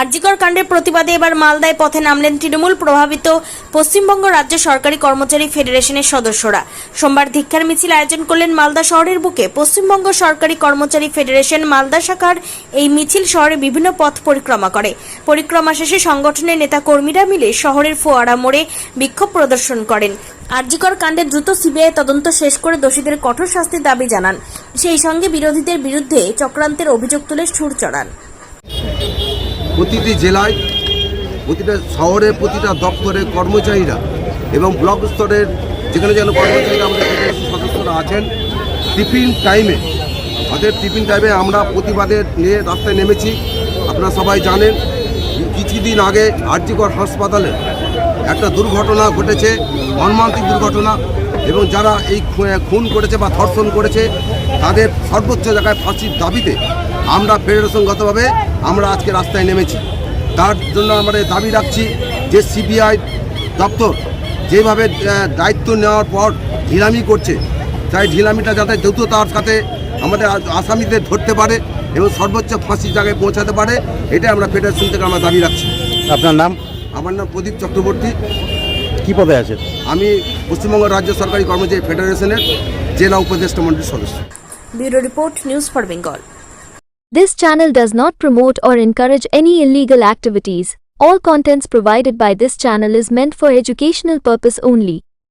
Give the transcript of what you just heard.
আরজিকর কাণ্ডের প্রতিবাদে এবার মালদায় পথে নামলেন তৃণমূল প্রভাবিত পশ্চিমবঙ্গ রাজ্য সরকারি কর্মচারী ফেডারেশনের সদস্যরা। সোমবার ধিক্ষার মিছিল আয়োজন করলেন মালদা শহরের বুকে। পশ্চিমবঙ্গ সরকারি কর্মচারী ফেডারেশন মালদা শাখার এই মিছিল শহরে বিভিন্ন পথ পরিক্রমা করে। পরিক্রমা শেষে সংগঠনের নেতা কর্মীরা মিলে শহরের ফোয়ারা মোড়ে বিক্ষোভ প্রদর্শন করেন। আরজিকর কাণ্ডে দ্রুত সিবিআই তদন্ত শেষ করে দোষীদের কঠোর শাস্তির দাবি জানান। সেই সঙ্গে বিরোধীদের বিরুদ্ধে চক্রান্তের অভিযোগ তুলে সুর চড়ান। প্রতিটি জেলায়, প্রতিটা শহরে, প্রতিটা দপ্তরে কর্মচারীরা এবং ব্লক স্তরের যেখানে যেন কর্মচারীরা আমাদের সদস্যরা আছেন, টিফিন টাইমে অর্থাৎ টিফিন টাইমে আমরা প্রতিবাদের নিয়ে রাস্তায় নেমেছি। আপনারা সবাই জানেন, কিছুদিন আগে আরজিকর হাসপাতালে একটা দুর্ঘটনা ঘটেছে, মর্মান্তিক দুর্ঘটনা, এবং যারা এই খুন করেছে বা ধর্ষণ করেছে, তাদের সর্বোচ্চ জায়গায় ফাঁসির দাবিতে আমরা ফেডারেশনগতভাবে আমরা আজকে রাস্তায় নেমেছি। তার জন্য আমরা দাবি রাখছি যে সিবিআই দপ্তর যেভাবে দায়িত্ব নেওয়ার পর ঢিলামি করছে, তাই ঢিলামিটা যাতে দ্রুততার সাথে আমাদের আসামিদের ধরতে পারে এবং সর্বোচ্চ ফাঁসির জায়গায় পৌঁছাতে পারে এটা আমরা ফেডারেশন থেকে আমরা দাবি রাখছি। আপনার নাম? আমার নাম প্রদীপ চক্রবর্তী কি পদে আছে আমি পশ্চিমবঙ্গ রাজ্য সরকারি কর্মচারী ফেডারেশনের জেলা উপদেষ্টা মন্ডলীর সদস্য bureau report news for Bengal This channel does not promote or encourage any illegal activities. All contents provided by this channel is meant for educational purpose only.